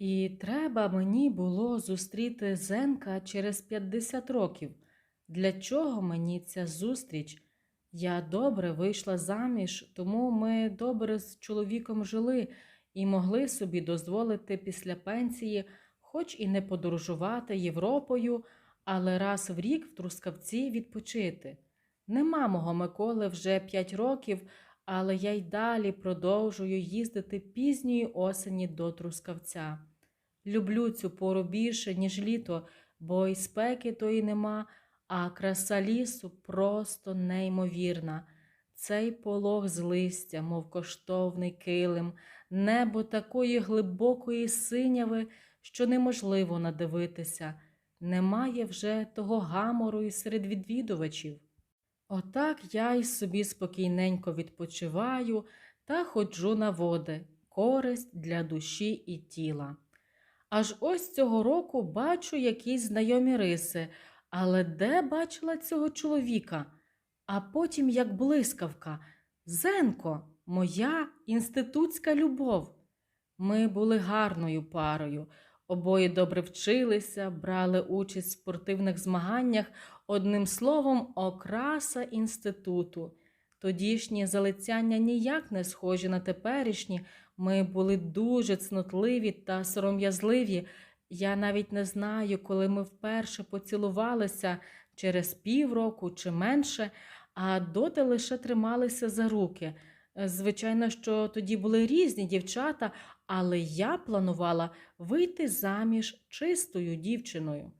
І треба мені було зустріти Зенка через 50 років. Для чого мені ця зустріч? Я добре вийшла заміж, тому ми добре з чоловіком жили і могли собі дозволити після пенсії, хоч і не подорожувати Європою, але раз в рік в Трускавці відпочити. Нема мого Миколи вже 5 років, але я й далі продовжую їздити пізньої осені до Трускавця. Люблю цю пору більше, ніж літо, бо і спеки тої нема, а краса лісу просто неймовірна. Цей полог з листя, мов коштовний килим, небо такої глибокої синяви, що неможливо надивитися. Немає вже того гамору і серед відвідувачів. Отак я й собі спокійненько відпочиваю та ходжу на води, користь для душі і тіла. Аж ось цього року бачу якісь знайомі риси, але де бачила цього чоловіка? А потім, як блискавка, Зенко, моя інститутська любов. Ми були гарною парою, обоє добре вчилися, брали участь в спортивних змаганнях, одним словом, окраса інституту. Тодішні залицяння ніяк не схожі на теперішні. Ми були дуже цнотливі та сором'язливі. Я навіть не знаю, коли ми вперше поцілувалися через півроку чи менше, а доти лише трималися за руки. Звичайно, що тоді були різні дівчата, але я планувала вийти заміж чистою дівчиною.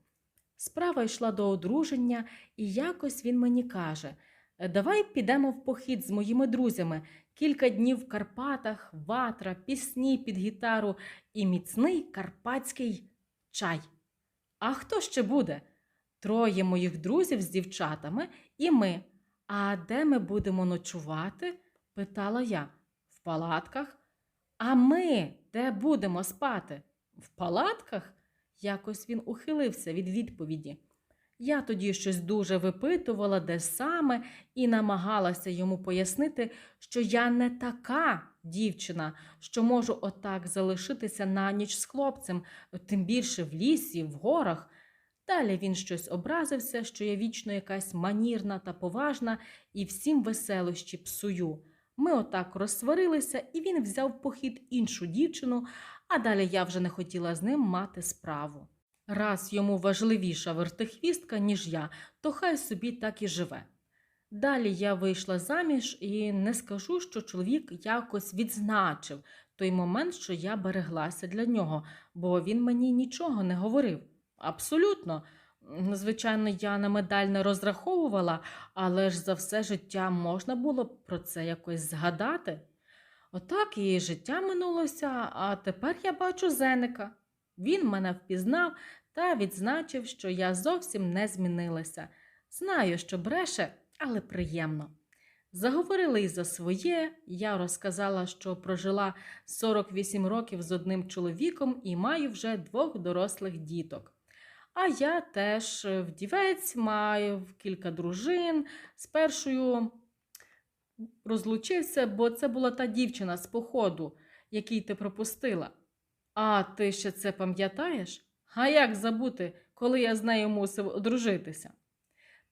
Справа йшла до одруження, і якось він мені каже: «Е, Давай підемо в похід з моїми друзями. Кілька днів в Карпатах, ватра, пісні під гітару і міцний карпатський чай. А хто ще буде? Троє моїх друзів з дівчатами і ми. А де ми будемо ночувати? питала я. В палатках. А ми де будемо спати? В палатках? Якось він ухилився від відповіді. Я тоді щось дуже випитувала, де саме, і намагалася йому пояснити, що я не така дівчина, що можу отак залишитися на ніч з хлопцем, тим більше в лісі, в горах. Далі він щось образився, що я вічно якась манірна та поважна і всім веселощі псую. Ми отак розсварилися, і він взяв похід іншу дівчину, а далі я вже не хотіла з ним мати справу. Раз йому важливіша вертихвістка, ніж я, то хай собі так і живе. Далі я вийшла заміж і не скажу, що чоловік якось відзначив той момент, що я береглася для нього, бо він мені нічого не говорив. Абсолютно. Звичайно, я на медаль не розраховувала, але ж за все життя можна було про це якось згадати. Отак і життя минулося, а тепер я бачу Зеника. Він мене впізнав та відзначив, що я зовсім не змінилася. Знаю, що бреше, але приємно. Заговорили й за своє. Я розказала, що прожила 48 років з одним чоловіком і маю вже двох дорослих діток. А я теж вдівець, маю кілька дружин. З першою розлучився, бо це була та дівчина з походу, який ти пропустила. А ти ще це пам'ятаєш? А як забути, коли я з нею мусив одружитися?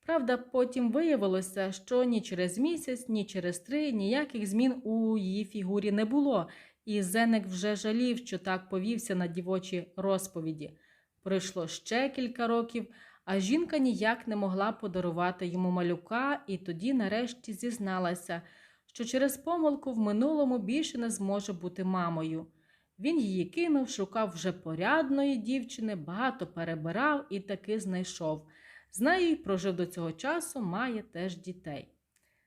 Правда, потім виявилося, що ні через місяць, ні через три ніяких змін у її фігурі не було, і Зенек вже жалів, що так повівся на дівочі розповіді. Пройшло ще кілька років, а жінка ніяк не могла подарувати йому малюка, і тоді нарешті зізналася, що через помилку в минулому більше не зможе бути мамою. Він її кинув, шукав вже порядної дівчини, багато перебирав і таки знайшов. З нею прожив до цього часу, має теж дітей.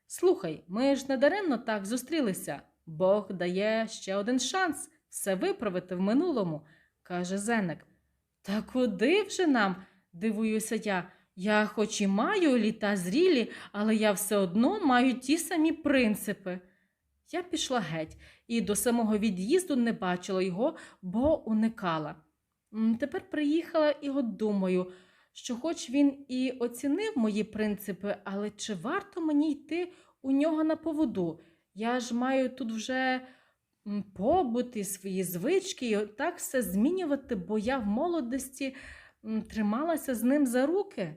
Слухай, ми ж не даремно так зустрілися. Бог дає ще один шанс все виправити в минулому, каже Зенек. Та куди вже нам? дивуюся я. Я хоч і маю літа зрілі, але я все одно маю ті самі принципи. Я пішла геть і до самого від'їзду не бачила його, бо уникала. Тепер приїхала і от думаю, що хоч він і оцінив мої принципи, але чи варто мені йти у нього на поводу? Я ж маю тут вже м, побут і свої звички, і так все змінювати, бо я в молодості трималася з ним за руки.